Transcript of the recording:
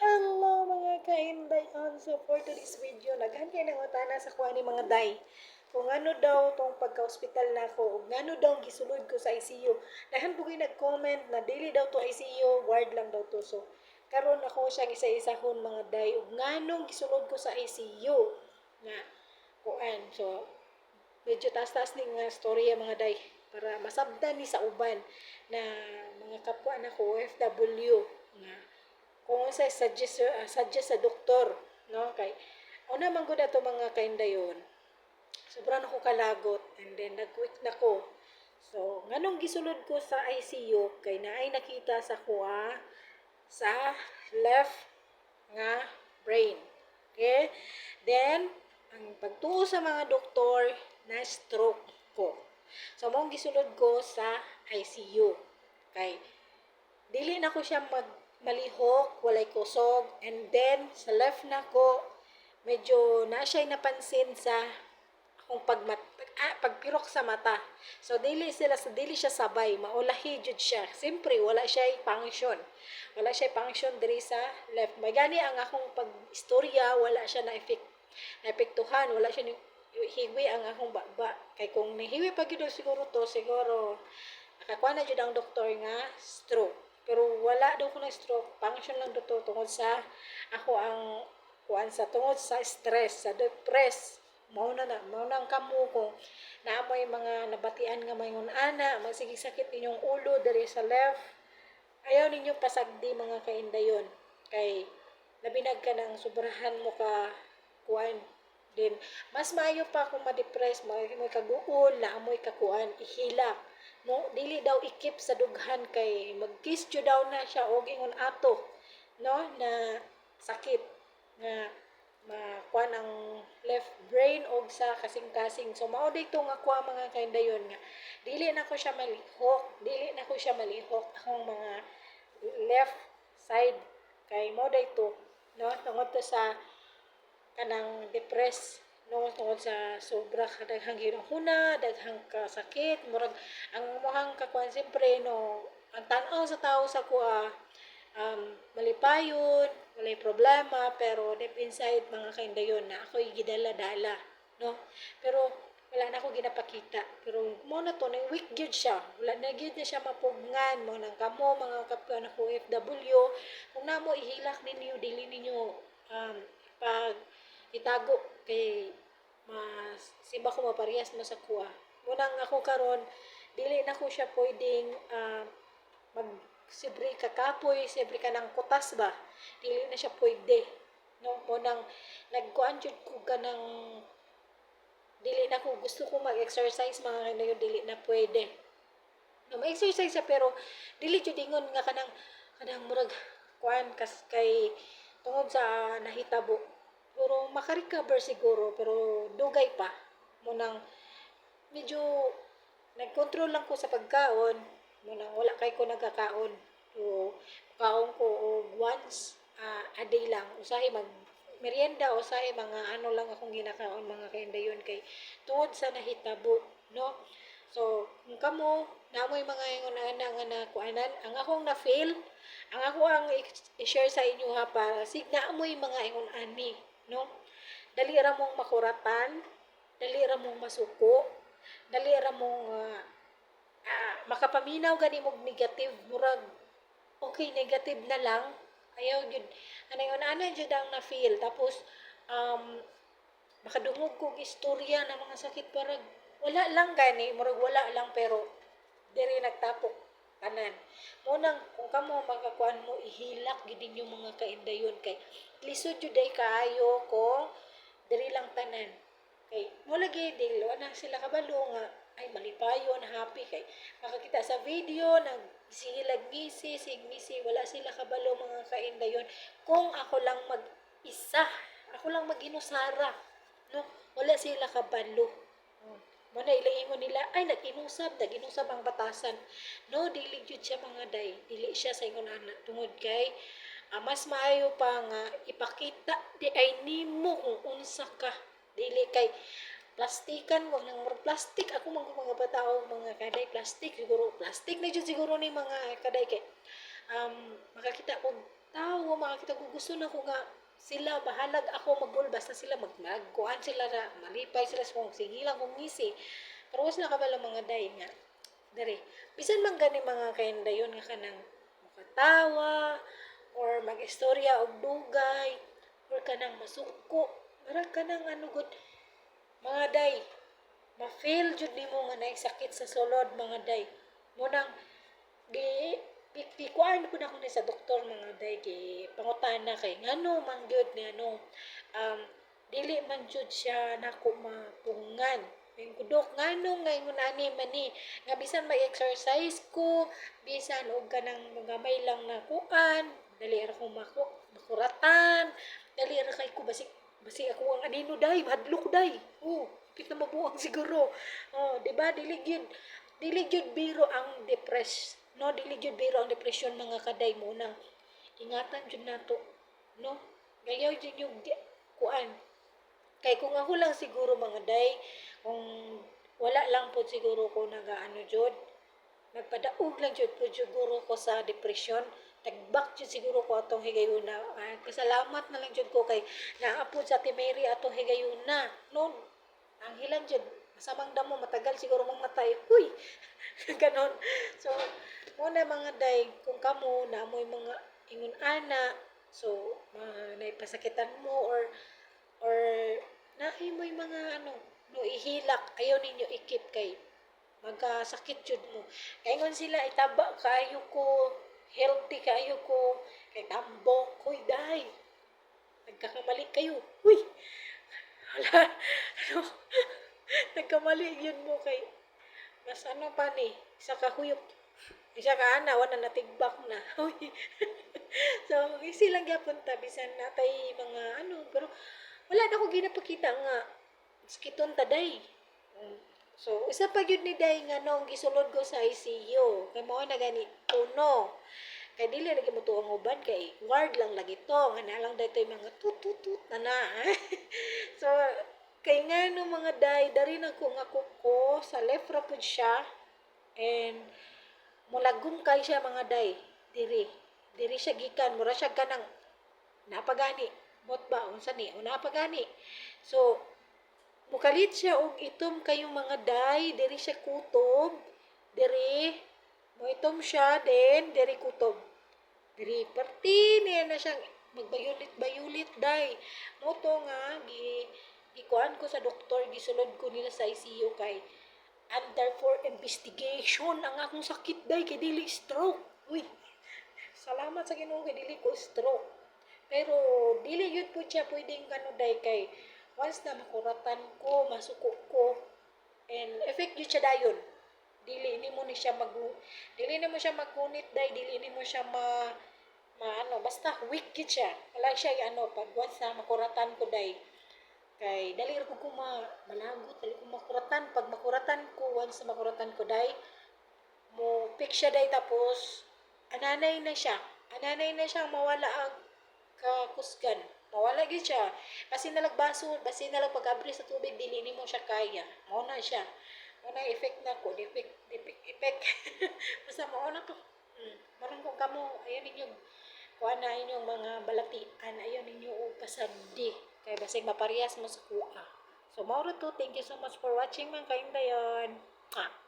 Hello mga kainday on so for today's video. Naghan kay nang utana sa kuha ni mga day. Kung ano daw tong pagka-hospital na ako ug ngano daw gisulod ko sa ICU dahan po nag-comment na dili daw to ICU ward lang daw to. So karon ako siya isa-isahon mga day ug nganong gisulod ko sa ICU nga kuan. So medyo taas-taas ni nga storya mga day para masabdan ni sa uban na mga kapwa na ko OFW nga kung sa suggest uh, suggest sa doktor no? Kay una man gud ato mga kaindayon sobrang ako kalagot and then nag-quit na ko. So nganong gisulod ko sa ICU kay naay nakita sa kuha sa left nga brain okay? Then ang pagtuo sa mga doktor na stroke ko. So mong gisulod ko sa ICU kay dili na ko siya mag malihok, walay kusog, and then sa left na ko, medyo na siya napansin sa akong pagmat pag, ah, pagpirok sa mata. So dili sila sa dili siya sabay, maulahi jud siya. Siyempre wala siya function. Wala siya function diri sa left. May gani ang akong pag-istorya, wala siya na effect na epektuhan, wala siya ni hiwi ang akong baba. Kay kung nihiwi pa gyud siguro to, siguro nakakuha na jud ang doktor nga stroke. Pero wala daw ko na stroke. Function lang daw to tungod sa ako ang kuan sa tungod sa stress, sa depress. Mao na na, mao na ang kamo ko. Naamoy mga nabatian nga mayon ana, magsige sakit inyong ulo diri sa left. Ayaw ninyo pasagdi mga kaindayon. Kay labinag ka ng sobrahan mo ka kuan din mas maayo pa kung ma-depress mo may kaguol na amoy kakuan ihilak no? Dili daw ikip sa dughan kay mag-kiss jud daw na siya og ingon ato no? Na sakit nga makuan ang left brain og sa kasing-kasing. So mao dito nga kuha mga kaindayon nga dili na ko siya malihok dili na ko siya malihok akong mga left side. Kay mo dito no? Tungod sa kanang depress no tungod sa sobra ka daghang ginahuna daghang kasakit murag ang mohang kakuan siyempre no ang tan-aw sa tao sa kuha um, malipayon walay problema pero deep inside mga kaindayon na ako'y gidala-dala no? Pero wala na ako ginapakita. Pero mo na to na weak gyud siya. Wala na gyud na siya mapugngan mo nang kamo mga kapwa na ko FW kung namo ihilak ninyo dili ninyo um, pag itago kay mas siba ko maparehas mo sa kuha munang ako karon dili na ko siya pwedeng uh, mag siyempre kakapoy siyempre ka ng kutas ba? Dili na siya pwede. No munang nagkuan jud ko ka dili na ko gusto ko mag-exercise mga kanayon dili na pwede. No ma-exercise siya pero dili jud ingon nga kanang kanang murag kuan kas kay tungod sa nahitabo pero makarecover siguro pero dugay pa munang medyo nagkontrol lang ko sa pagkaon munang wala kay ko nagkakaon. So kaon ko og once uh, a day lang. Usahay mag merienda o sa mga ano lang akong ginakaon mga kaindayon kay tungod sa nahitabo no? So kung kamo namoy mga ingon ana nga na kuanan ang akong na fail ang ako ang i-share sa inyo ha para signa amoy mga ingon ani no? Dali ra mong makuratan dali ra mong masuko dali ra mong uh, uh, makapaminaw gani mog negative murag okay negative na lang. Ayaw jud ano yun ana jud ang na feel tapos um makadungog kog istorya ng mga sakit parag wala lang gani murag wala lang pero diri nagtapok tanan munang kung kamo makakuan mo ihilak gid yung mga kaindayon kay lisod jud day kaayo kung diri lang tanan. Kay mo lagi dili na sila kabalo nga ay malipayon happy kay makakita sa video nag sihilag misi sig misi wala sila kabalo mga kaindayon. Kung ako lang mag isa ako lang maginusara no? Wala sila kabalo. hmm. Mo na ilaingon nila, ay nag-inusab, nag-inusab ang batasan. No, dili jud siya mga day. Dili siya sa ingon ana tungod kay uh, mas maayo pa nga ipakita di ay nimo kung unsa ka. Dili kay plastikan wag nang plastic ako mga mga bataw mga kaday plastic siguro plastic na jud siguro ni mga kaday kay um, makakita ko tao makakita ko gusto na ko nga sila bahalag ako magbul basta sila mag magkuan sila na malipay sila sa kung sige lang kung ngisi. Pero was na kabalo mga day nga dere bisan man gani mga kainda yun nga kanang makatawa or mag-istorya og dugay or kanang masuko mara kanang ano gud mga day ma-feel jud nimo nga naisakit sa sulod mga day. Mo nang pikuan ko na ko ni sa doktor mga day gi pangutana kay ngano man gyud ni ano um dili man jud siya nako mapungan yung kudok ngano ngayon ani man ni nga bisan may exercise ko bisan og kanang magamay lang na kuan dali ra ko maku makuratan dali ra kay ko basi basi ako ang anino day madlok day. Oh kita mabuang siguro. Oh di ba? Dili gyud dili gyud biro ang depress no dili gyud biro ang depression mga kaday mo nang ingatan jud nato no? Gayaw jud yung di, kuan. Kay kung ako lang siguro mga day kung wala lang po siguro ko nagaano jud nagpadaog lang jud po siguro ko sa depression tagbak jud siguro ko atong higayuna. Ah, kasalamat na lang jud ko kay naapod sa Timeri atong higayuna no? Ang hilang jud masamang damo matagal siguro mamatay huy ganon. So muna mga day kung kamo na mo'y mga ingon ana so naipasakitan mo or or mo'y mga ano no ihilak ayaw ninyo ikip kay magkasakit jud mo. Kay ngon sila itaba kayo ko healthy kayo ko kay tambo koy day. Nagkakamali kayo. Huy hala ano? Nagkamali yun mo kay mas ano pa ni isa ka huyop isa ka ana wala na Uy. so easy lang gyapon ta bisan natay mga ano pero wala na ko ginapakita nga. Sakiton ta day. So isa pa gyud ni day nga nung gisulod ko sa ICU kay mao na gani uno kay dili lagi mo tuong uban kay ward lang lagi to. Nga nalang daytoy mga tututut na na. So kay nga no mga day dari na ko nga kuko sa left ra siya and mulagom kay siya mga day diri. Diri siya gikan mura siya kanang napagani. Bot ba unsa ni? O napagani. So mukalit siya og itom kayong mga day diri siya kutob diri. Mo itom siya then diri kutob. Diri parti niya na siyang magbayulit bayulit day. Mo to nga gi gikuan ko sa doktor gisulod ko nila sa ICU kay under for investigation ang akong sakit day kay dili stroke. Uy salamat sa Ginoo kay dili ko stroke. Pero dili yun po siya pwedeng kano day kay once na makuratan ko masuko ko and effect yun siya dayon. Dili ni mo ni siya mag dili ni mo siya magkunit day dili ni mo siya ma maano basta weak gid siya. Wala siya ano pag once na makuratan ko day kay dali ra ko ko ma malagot dali ko makuratan. Pag makuratan ko once na makuratan ko day mo pick siya day. Tapos ananay na siya. Ananay na siya mawala ang kakusgan. Mawala gid siya. Kasi nalagbaso basi nalag pag-abri sa tubig dili nimo siya kaya. Mao na siya. Mao na effect na ko. Effect effect effect. Basta mao na to hmm. kung kamo ayon ninyo kuha na inyong mga balatian. Ayon ninyo og pasandi kay basig maparehas mo sa kuha. So mao ra to. Thank you so much for watching man kaindayon ah